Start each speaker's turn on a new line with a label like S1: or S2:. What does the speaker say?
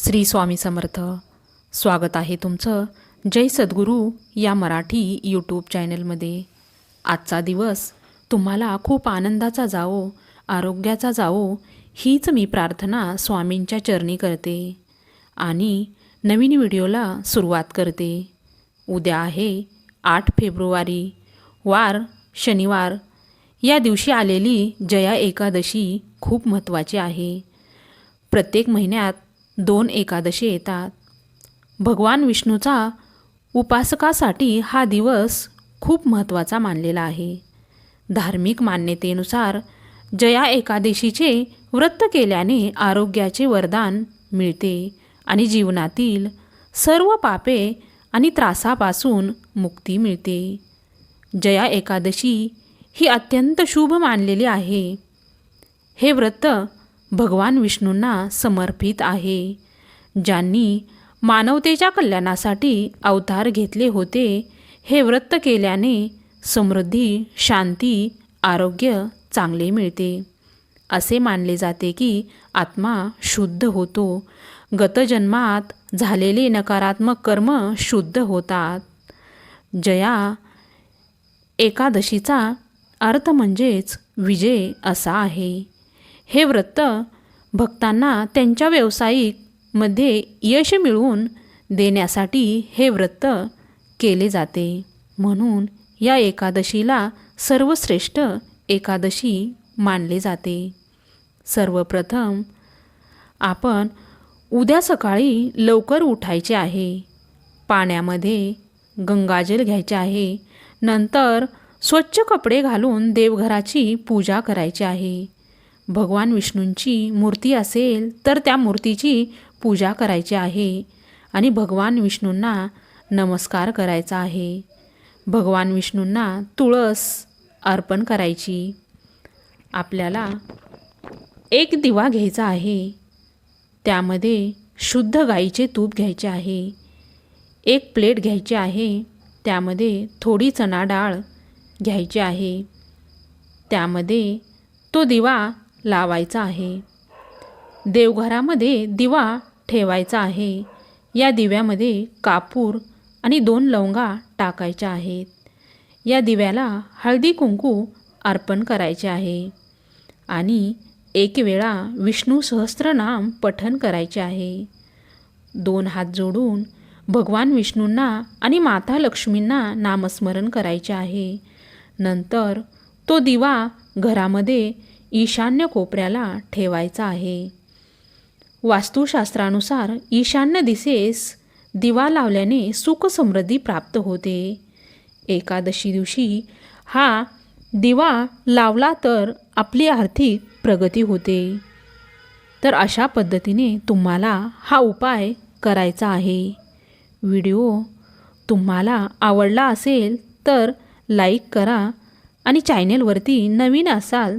S1: श्री स्वामी समर्थ. स्वागत आहे तुमचं जय सद्गुरू या मराठी यूट्यूब चॅनलमध्ये आजचा दिवस तुम्हाला खूप आनंदाचा जावो आरोग्याचा जावो हीच मी प्रार्थना स्वामींच्या चरणी करते आणि नवीन व्हिडिओला सुरुवात करते. उद्या आहे आठ फेब्रुवारी वार शनिवार. या दिवशी आलेली जया एकादशी खूप महत्त्वाची आहे. प्रत्येक महिन्यात दोन एकादशी येतात. भगवान विष्णूचा उपासकासाठी हा दिवस खूप महत्त्वाचा मानलेला आहे. धार्मिक मान्यतेनुसार जया एकादशीचे व्रत केल्याने आरोग्याचे वरदान मिळते आणि जीवनातील सर्व पापे आणि त्रासापासून मुक्ती मिळते. जया एकादशी ही अत्यंत शुभ मानलेली आहे. हे व्रत भगवान विष्णूंना समर्पित आहे. ज्यांनी मानवतेच्या कल्याणासाठी अवतार घेतले होते हे व्रत केल्याने समृद्धी शांती आरोग्य चांगले मिळते. असे मानले जाते की आत्मा शुद्ध होतो. गतजन्मात झालेले नकारात्मक कर्म शुद्ध होतात. जया एकादशीचा अर्थ म्हणजेच विजय असा आहे. हे व्रत भक्तांना त्यांच्या व्यावसायिकमध्ये यश मिळवून देण्यासाठी हे व्रत केले जाते. म्हणून या एकादशीला सर्वश्रेष्ठ एकादशी मानले जाते. सर्वप्रथम आपण उद्या सकाळी लवकर उठायचे आहे. पाण्यामध्ये गंगाजल घ्यायचे आहे. नंतर स्वच्छ कपडे घालून देवघराची पूजा करायची आहे. भगवान विष्णूंची मूर्ती असेल तर त्या मूर्तीची पूजा करायची आहे. आणि भगवान विष्णूंना नमस्कार करायचा आहे. भगवान विष्णूंना तुळस अर्पण करायची. आपल्याला एक दिवा घ्यायचा आहे. त्यामध्ये शुद्ध गाईचे तूप घ्यायचे आहे. एक प्लेट घ्यायची आहे. त्यामध्ये थोडी चणा डाळ घ्यायची आहे. त्यामध्ये तो दिवा लावायचा आहे. देवघरामध्ये दिवा ठेवायचा आहे. या दिव्यामध्ये कापूर आणि दोन लवंगा टाकायच्या आहेत. या दिव्याला हळदी कुंकू अर्पण करायचे आहे. आणि एक वेळा विष्णू सहस्त्रनाम पठन करायचे आहे. दोन हात जोडून भगवान विष्णूंना आणि माता लक्ष्मींना नामस्मरण करायचे आहे. नंतर तो दिवा घरामध्ये ईशान्य कोपऱ्याला ठेवायचा आहे. वास्तुशास्त्रानुसार ईशान्य दिशेस दिवा लावल्याने सुख समृद्धी प्राप्त होते. एकादशी दिवशी हा दिवा लावला तर आपली आर्थिक प्रगती होते. तर अशा पद्धतीने तुम्हाला हा उपाय करायचा आहे. व्हिडिओ तुम्हाला आवडला असेल तर लाईक करा आणि चॅनेलवरती नवीन असाल